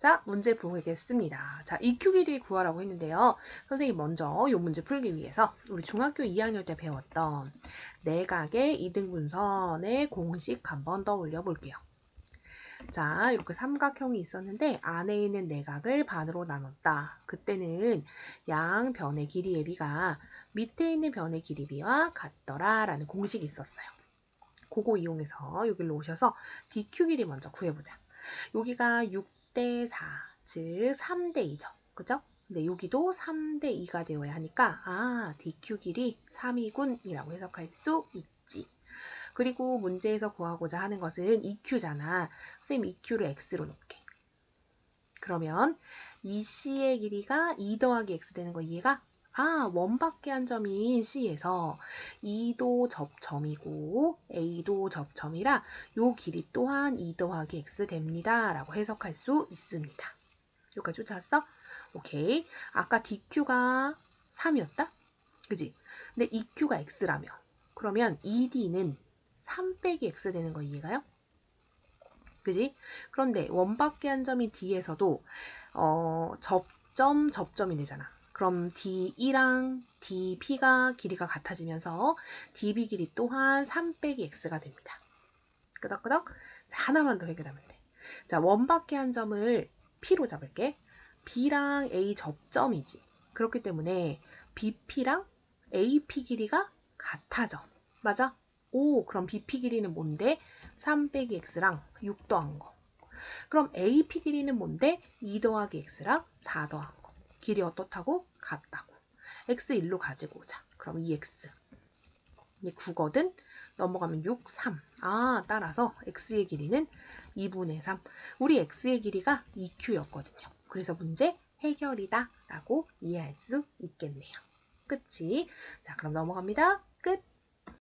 자, 문제 보겠습니다. 자, EQ 길이 구하라고 했는데요. 선생님 먼저 이 문제 풀기 위해서 우리 중학교 2학년 때 배웠던 내각의 이등분선의 공식 한번 떠올려 볼게요. 자, 이렇게 삼각형이 있었는데 안에 있는 내각을 반으로 나눴다. 그때는 양 변의 길이의 비가 밑에 있는 변의 길이 비와 같더라 라는 공식이 있었어요. 그거 이용해서 여기로 오셔서 DQ 길이 먼저 구해보자. 여기가 6 대 4, 즉 3대 2죠. 그죠? 근데 여기도 3대 2가 되어야 하니까 아, DQ 길이 3이군이라고 해석할 수 있지. 그리고 문제에서 구하고자 하는 것은 EQ잖아. 선생님 EQ를 X로 놓게. 그러면 이 C의 길이가 2 더하기 X 되는 거 이해가? 아, 원밖에 한 점인 C에서 2도 접점이고 A도 접점이라 요 길이 또한 2 더하기 X 됩니다. 라고 해석할 수 있습니다. 여기까지 쫓아왔어? 오케이. 아까 DQ가 3이었다? 그지? 근데 EQ가 X라며. 그러면 ED는 3 빼기 X 되는 거 이해가요? 그지? 그런데 원밖에 한 점이 D에서도 어, 접점, 접점이 되잖아. 그럼 D1랑 DP가 길이가 같아지면서 DB 길이 또한 3 빼기 X가 됩니다. 끄덕끄덕. 자, 하나만 더 해결하면 돼. 자, 원밖에 한 점을 P로 잡을게. B랑 A 접점이지. 그렇기 때문에 BP랑 AP 길이가 같아져. 맞아? 오, 그럼 BP 길이는 뭔데? 3 빼기 X랑 6 더한 거. 그럼 AP 길이는 뭔데? 2 더하기 X랑 4 더한 거. 길이 어떻다고? 같다고. X 1로 가지고 오자. 그럼 2X. 이게 9거든? 넘어가면 6, 3. 아, 따라서 X의 길이는 2분의 3. 우리 X의 길이가 2Q였거든요. 그래서 문제 해결이다 라고 이해할 수 있겠네요. 끝이. 자, 그럼 넘어갑니다. 끝.